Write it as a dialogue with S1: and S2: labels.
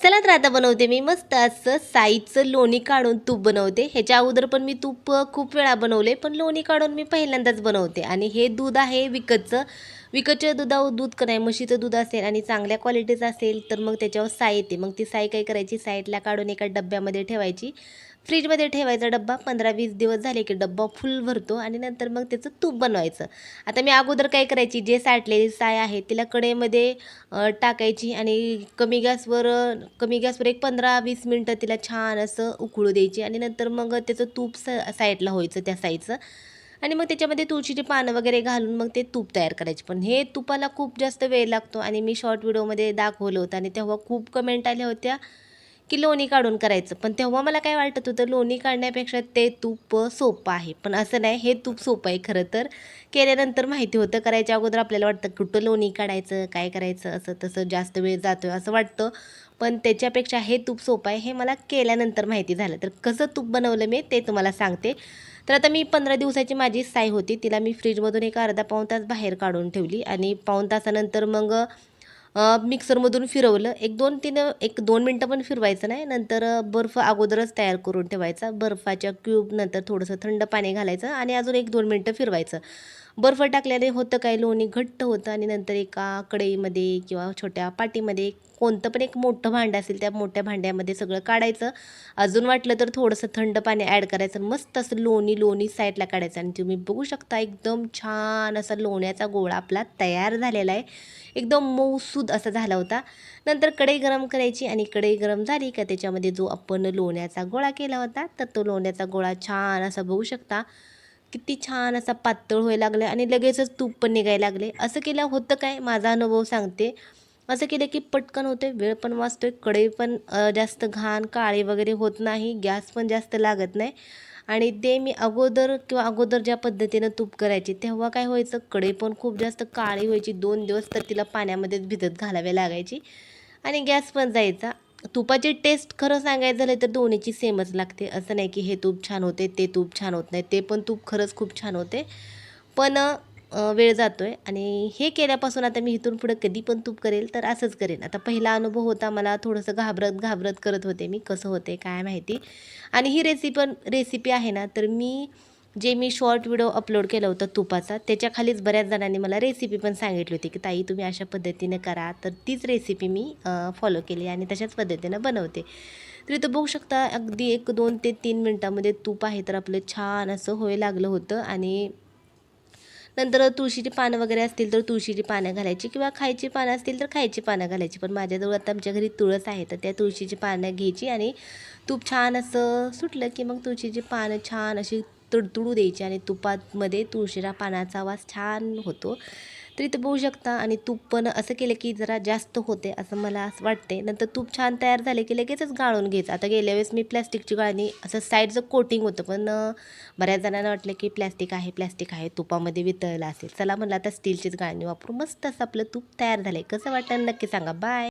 S1: चला तर आता बनवते मी मस्त असं साईचं लोणी काढून तूप बनवते. ह्याच्या अगोदर पण मी तूप खूप वेळा बनवले पण लोणी काढून मी पहिल्यांदाच बनवते. आणि हे दूध आहे विकतचं. विकतच्या दुधावर दूध का नाही म्हशीचं दूध असेल आणि चांगल्या क्वालिटीचं असेल तर मग त्याच्यावर साय येते. मग ती साय काय करायची? साईडला काढून एका डब्यामध्ये ठेवायची. फ्रीजमध्ये ठेवायचा डब्बा. पंधरा वीस दिवस झाले की डब्बा फुल भरतो आणि नंतर मग त्याचं तूप बनवायचं. आता मी अगोदर काय करायची? जे साठलेली साय आहे तिला कढईमध्ये टाकायची आणि कमी गॅसवर कमी गॅसवर एक पंधरा वीस मिनटं तिला छान असं उकळू द्यायची आणि नंतर मग त्याचं तूप स साईडला व्हायचं त्या साईचं. आणि मग त्याच्यामध्ये तुळशीची पानं वगैरे घालून मग ते तूप तयार करायचे. पण हे तुपाला खूप जास्त वेळ लागतो आणि मी शॉर्ट व्हिडिओमध्ये दाखवलं होतं आणि तेव्हा खूप कमेंट आल्या होत्या. की लोणी काढून करायचं. पण तेव्हा मला काय वाटत होतं लोणी काढण्यापेक्षा ते तूप सोपं आहे. पण असं नाही हे तूप सोपं आहे खरं तर. केल्यानंतर माहिती होतं करायच्या अगोदर आपल्याला वाटतं कुठं लोणी काढायचं काय करायचं असं तसं जास्त वेळ जातो आहे असं वाटतं. पण त्याच्यापेक्षा हे तूप सोपं आहे हे मला केल्यानंतर माहिती झालं. तर कसं तूप बनवलं मी ते तुम्हाला सांगते. तर आता मी पंधरा दिवसाची माझी साय होती. तिला मी फ्रीजमधून एक अर्धा पाऊण तास बाहेर काढून ठेवली. आणि पाऊण तासानंतर मग मिक्सरमधून फिरवलं. एक दोन तीन एक दोन मिनटं पण फिरवायचं नाही. नंतर बर्फ अगोदरच तयार करून ठेवायचा. बर्फाच्या क्यूब नंतर थोडंसं थंड पाणी घालायचं आणि अजून एक दोन मिनटं फिरवायचं. बर्फ टाकल्याने होतं काय? लोणी घट्ट होतं आणि नंतर एका कढईमध्ये किंवा छोट्या पाटीमध्ये कोणतं पण एक मोठं भांडं असेल त्या मोठ्या भांड्यामध्ये सगळं काढायचं. अजून वाटलं तर थोडंसं थंड पाणी ॲड करायचं मस्त असं लोणी लोणी साईडला काढायचं. आणि तुम्ही बघू शकता एकदम छान असा लोण्याचा गोळा आपला तयार झालेला आहे. एकदम मऊसूद असा झाला होता. नंतर कढई गरम करायची आणि कढई गरम झाली का त्याच्यामध्ये जो आपण लोण्याचा गोळा केला होता तर तो लोण्याचा गोळा छान असा बघू शकता. किती छान असा पातळ व्हायला लागला आणि लगेचच तूप पण निघायला लागले. असं केलं होतं काय? माझा अनुभव सांगते. असं केलं की पटकन होते वेळ पण वाचतोय कढई पण जास्त घाण काळी वगैरे होत नाही गॅस पण जास्त लागत नाही. आणि ते मी अगोदर किंवा अगोदर ज्या पद्धतीनं तूप करायची तेव्हा काय व्हायचं? कढई पण खूप जास्त काळी व्हायची. दोन दिवस तर तिला पाण्यामध्येच भिजत घालावे लागायची. आणि गॅस पण जायचा. तुपाची टेस्ट खरं सांगायचं झालं तर दोन्हीची सेमच लागते. असं नाही की हे तूप छान होते ते तूप छान होत नाही. ते पण तूप खरंच खूप छान होते. पण वेळ जातो आहे आणि हे केल्यापासून आता मी इथून पुढं कधी पण तूप करेल तर असंच करेन. आता पहिला अनुभव होता मला थोडंसं घाबरत घाबरत करत होते मी कसं होते काय माहिती. आणि ही रेसिपी रेसिपी आहे ना तर मी जे मी शॉर्ट व्हिडिओ अपलोड केला होता तुपाचा त्याच्याखालीच बऱ्याच जणांनी मला रेसिपी पण सांगितली होती की ताई तुम्ही अशा पद्धतीने करा. तर तीच रेसिपी मी फॉलो केली आणि तशाच पद्धतीनं बनवते. तर इथं बघू शकता अगदी एक दोन ते तीन मिनटामध्ये तूप आहे तर आपलं छान असं होय लागलं होतं आणि नंतर तुळशीची पानं वगैरे असतील तर तुळशीची पानं घालायची किंवा खायची पानं असतील तर खायची पानं घालायची. पण माझ्याजवळ आता आमच्या घरी तुळस आहे तर त्या तुळशीची पानं घ्यायची आणि तूप छान असं सुटलं की मग तुळशीची पानं छान अशी तुडतुडू द्यायची आणि तुपामध्ये तुळशीच्या पानाचा वास छान होतो. तर इथं बघू शकता आणि तूप पण असं केलं की जरा जास्त होते असं मला असं वाटते. नंतर तूप छान तयार झाले की लगेचच गाळून घ्यायचं. आता गेल्या वेळेस मी प्लॅस्टिकची गाळणी असं साईडचं कोटिंग होतं पण बऱ्याच जणांना वाटलं की प्लॅस्टिक आहे प्लॅस्टिक आहे तुपामध्ये वितळलं असेल. चला म्हणलं आता स्टीलचीच गाळणी वापरू. मस्त असं आपलं तूप तयार झालं आहे कसं वाटतं नक्की सांगा. बाय